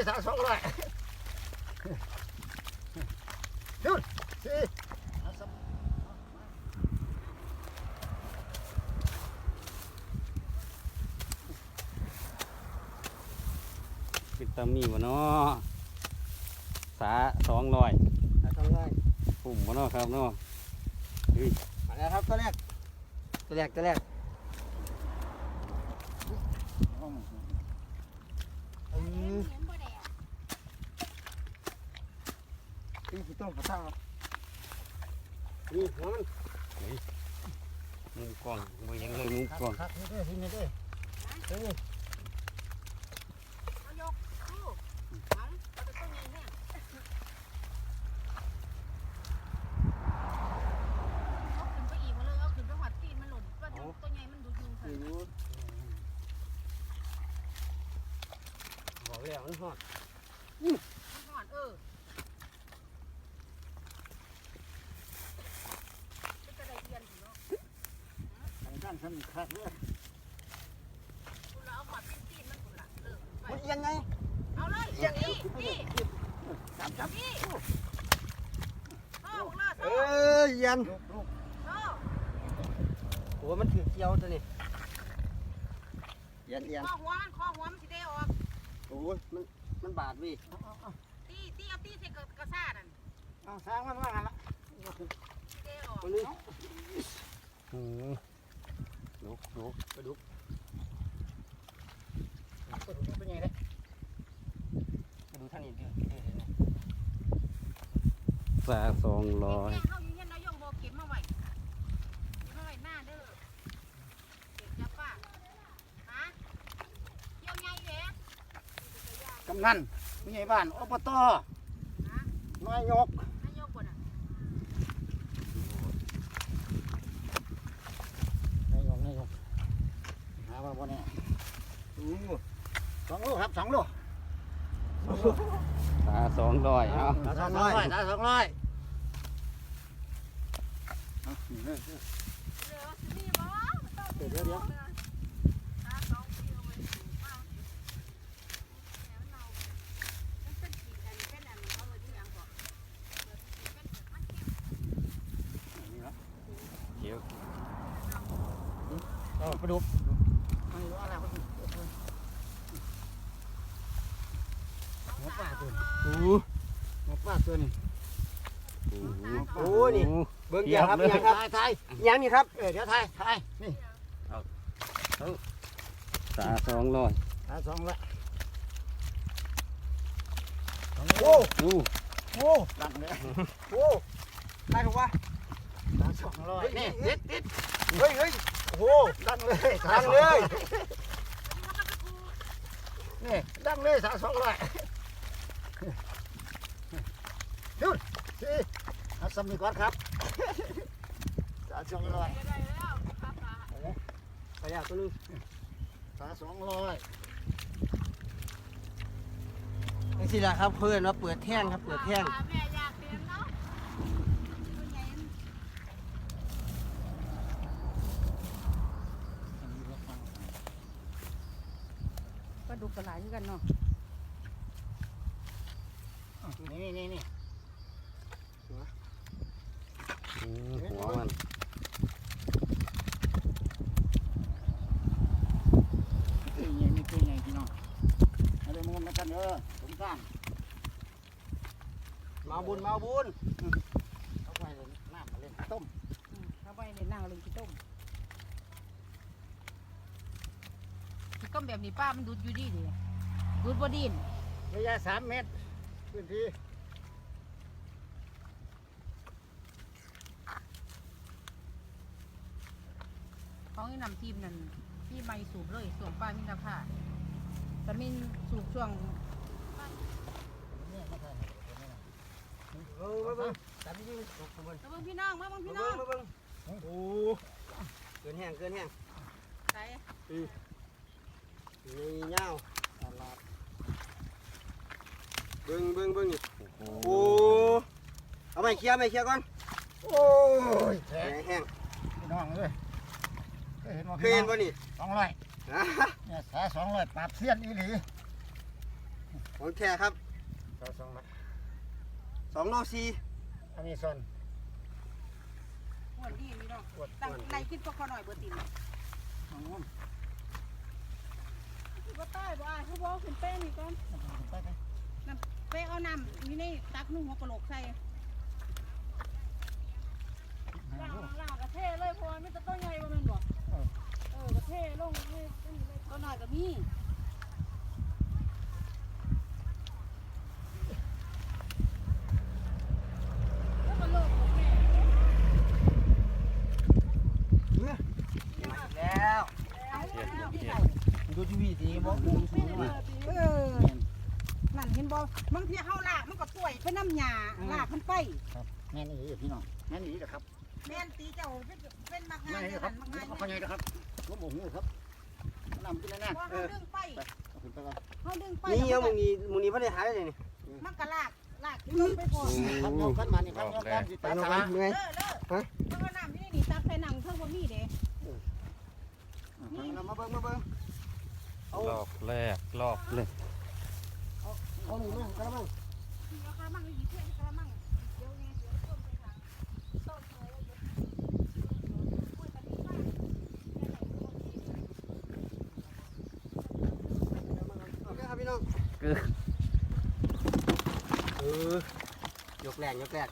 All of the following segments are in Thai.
เลยสามสองร้อยจุดสี่เอาสามเป็นตามีวะเนาะสาสองร้อยสองร้อยปุ่มวะเนาะครับเนาะเฮ้ยมาแล้วครับตัวแรกตัวแรกตัวแรกอืม นี่คือต้นกระทั่งนี่หัวมันมือกล้องมือยังเลยมือกล้องครับนี่เด้อนี่เด้อเฮ้ยเอายกคู่เอาเอาแต่ต้นใหญ่แห้งเอาขึ้นไปอีกมาเลยเอาขึ้นไปหัดตีนมันหล่นว่าต้นใหญ่มันดูยุงค่ะบอกแล้วมันหอดมันหอนเออเป็นกระไดเดียนถึงเนาะ ทางด้าน สำคัญเลยคุณเราเอดตีนนมันคุณละเออยังไงเอาเลยอย่างนี้นี่จับจับนี่เอาของเราเอโซ่อยันโซ่โอ้มันถือเกี่ยวตัวนี้ยันยันข้อหัวมันข้อหัวมันสิได้ออกโอ้ยมันมันบาดวิตีตีเอาตีใส่กระกระซ่านั่นเอาสร้างมันว่างันละสิได้ออกตัวนี้อืม ลุกลุกกระดูกกระดูกเป็นไงเลยกระดูกท่านนี้เดียวสาสองร้อยแห้งเข้าอยู่เฮียนนายงบอกเก็บมาไว้เก็บมาไว้หน้าเด้อเก็บจับป้าฮะเกี่ยวใหญ่เด้กำนันผู้ใหญ่บ้านอบตฮะนายก นายกบ่น่ะ นายกนายก หาว่าบ่แน่อู้สองลูกครับสองลูกสาสองร้อยเอาสองร้อยสองร้อยเดี๋ยวสินี่บ่มันต้องเดี๋ยวเดี๋ยวเดี๋ยว ตาสองปีเอาไว้สูงมากแหมมันเน่ามันเป็นขีดอันนี้เป็นอันมันเอาไว้ที่หยังก่อนเป็นมันเก็บ เดี๋ยว เอากระดูกไม่รู้อะไรมัน หัวป้าตัวนี้โอ้หัวป้าตัวนี้โหโอ้นี่เบิ้งอย่างครับเทีอยบย่างเลยครับถ่ายอย่างนี้ครับเออเดี๋ยวถ่ายถ่ายนี่สาสองร้อยถ่ายสองละโอ้โหโอ้ดังเลยโอ้ได้ถูกปะถ่ายสองร้อยนี่ติดติดเฮ้ยเฮ้ยโอ้ดังเลยดังเลยนี่ดังเลยถ่ายสองร้อยหยุดสิ เอาสมีก่อนครับถ่ายสองร้อยได้แล้วครับอะไปแล้วตัวนึงถ่ายสองร้อยนี่สิละครับเพื่อนว่าเปิดแท่งครับ เปิดแท่งแม่อยากเรียนเนาะตัวใหญ่ปลาดุกกระหลายคือกันเนาะนี่นี่นี่ อืม หัวมันตัวใหญ่นี่ตัวใหญ่พี่น้องเอาไปมุมแล้วกันเออสงสารมาบุญมาบุญเอาไปเลยน้ำมาเล่นต้มอืมเอาไปในนั่งเล่นกินต้มก็แบบนี้ป้ามันดูดอยู่ดีดิดูดบ่ดินระยะสามเมตรพื้นที่ ของไอ้นำทีมนั่นพี่ไม่สูบเลยส่วนป้ามินราคาแต่มินสูบช่วงเนี่ยมาถ่ายเออมาเบิ่งจับยิ่งตกขบวนแล้วเบิ่งพี่น้องมาเบิ่งพี่น้องมาเบิ่งโอ้เกินแห้งเกินแห้งใส่นี่เงาตลาดเบิ่งเบิ่งเบิ่งนี่โอ้เอาไม่เคลียร์ไม่เคลียร์ก่อนโอ้ยแห้งพี่น้องเลย เคยเห็นว่าเคยเห็นป่ะนี่สองร้อยฮะเนี่ยแท้สองร้อยปราบเสี้ยนอีหลีของแท้ครับสองสองมัดสองโลซีอันนี้ส่วนอ้วนดีนี่เนาะปวดปตั้งวดในคิดก็ขอหน่อยเบอร์ตินบ่ใต้บ่อายเขาบอกขึ้นเป้นี่ก่อนไปไปเป้เอาน้ำนี่ในตักนุ่งหัวกะโหลกใส่ล่างล่างกระเทเลยเพราะว่ามันจะต้นใหญ่บ่แม่นบ่เออกระเทลงนี่ต้นน้อยก็มี แล้วก็โลกของแม่ แล้ว เอาแล้วที่ไหน ดูทีวีดีมั้งดูสูงมาก เออนั่นเห็น บ่บางทีเฮาลากมันก็ป่วยไปน้ำหญ้าลากมันไปแม่นี่พี่น้องแม่นี่เหรอครับแม่นตีเจ้าเป็นเป็นมักแม่งานนี่เด้อครัหับนมักงานเขาใหญ่นะครับผมบอกงูครับนำกินแน่บ่เฮาดึงไปเอาขึ้นไปก่อนเฮาดึงไปนี่ยังมึงนี่มึงนี่พระได้หายเลยนี่มันก็ลากลากลงไปพอครับยกขึ้นมานี่ครับยกขึ้นไปตาลงสามาเหนื่อยเลิกเลิกเพราะว่าน้ำที่นี่ตักใส่หนังเท่าบ่มีเด้เรามาเบิ้งมาเบิ้งรอบแรกรอบ เลยเอาหนึ่งมั่งกระมังกระมังอีกเพื่อนกระมังเดี๋ยวไงเดี๋ยวต้มไปทางต้มเลยแล้วกล้วยตะลีบ้านโอเคครับพี่น้องคือเออยกแรงยกแรง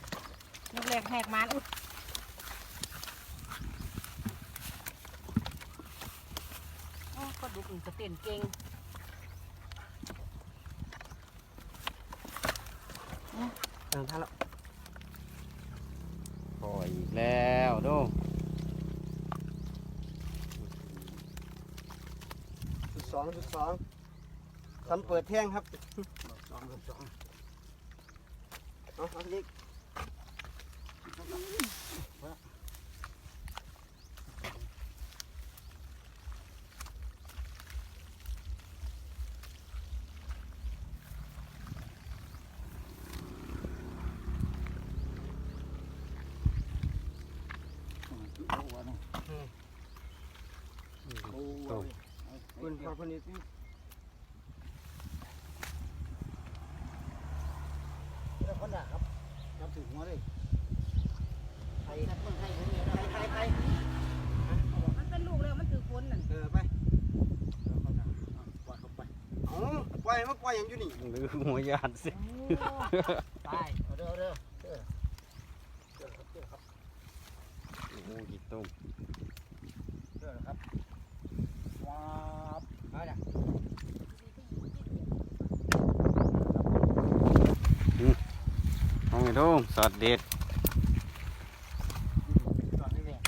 ยกแรกแหกมันอุ๊ยโอ้ก็ดูอื่นจะเต้นเก่ง เออท่านละปล่อยอีกแล้วดูจุดสองจุดสองทำเปิดแท่งครับสองสองเอาเอาอีกเอา โอ้ยคุณพอคนนี้แล้วคนด่าครับนับถือหัวเลยใครนับมึงให้ผมเนี่ยใครใครใครมันเป็นลูกแล้วมันถือคนนั่นเออไปเขาด่าปล่อยเขาไปเอาปล่อยมาปล่อยอย่างอยู่นี่หรือหัวยานสิตายเอาเด้อเด้อเด้อเด้อครับเด้อครับโอ้กี่ตุ้มเด้อครับ ว้าบเอาละเอาไงดูสอดเด็ด ตอนนี้เนี่ย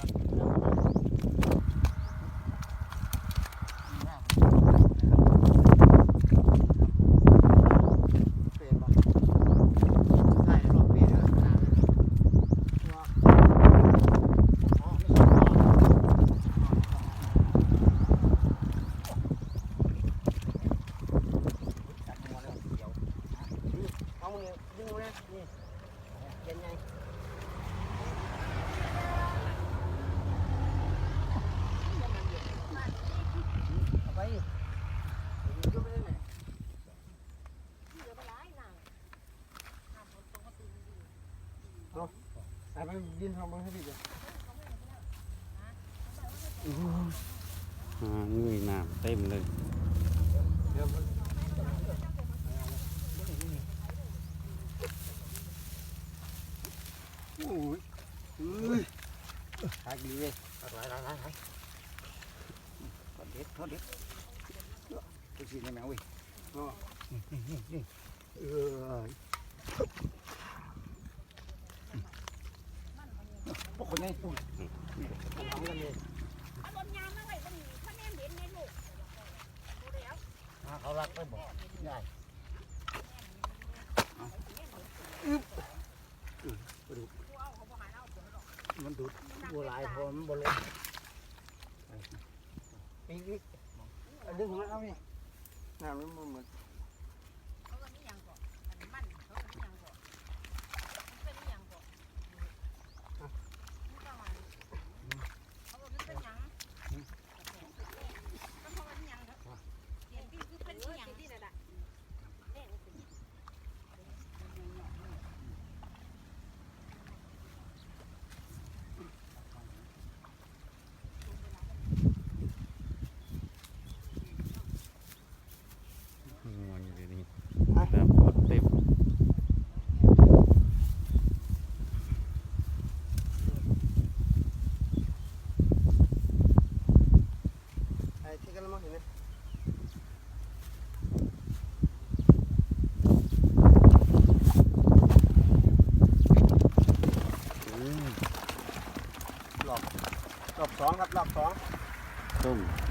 ครับ เปลี่ยนบ่ใช่รอบเปลี่ยนเออขนาดเลย อ๋อไม่ใช่ เอามึงเนี่ยดึงมาเลยนี่เย็นไง เอาไป ยกไปเลยไหน เหลือไปหลายหนังน้ำฝนตกมาตื่นดี ไอ้ มันดินทองมันให้พี่จ้ะอ่าเงยน้ำเต็มเลยเดี๋ยวมันโอ้ยอุ้ยตาย พวกคนนี้ปุ่นเอากันเลยเอารถยางมาไว้ก็มีถ้าแม่เห็นในลูกดูแล้วเขารักไปบอกได้มันดูดบัวลายพอมันบัวลงอีกอีกดึงมาเอานี่น้ำมันเหมือน เขาก็นี่ยังก่อนมันมันเขาก็นี่ยังก่อนมันเป็นนี่ยังก่อนมันก็มันเขาบอกมันเป็นหยังก็เพราะว่านี่ยังครับเสียงที่คือเป็นนี่ยังที่นั่นแหละ สอง ครับรอบสอง ต้มอืม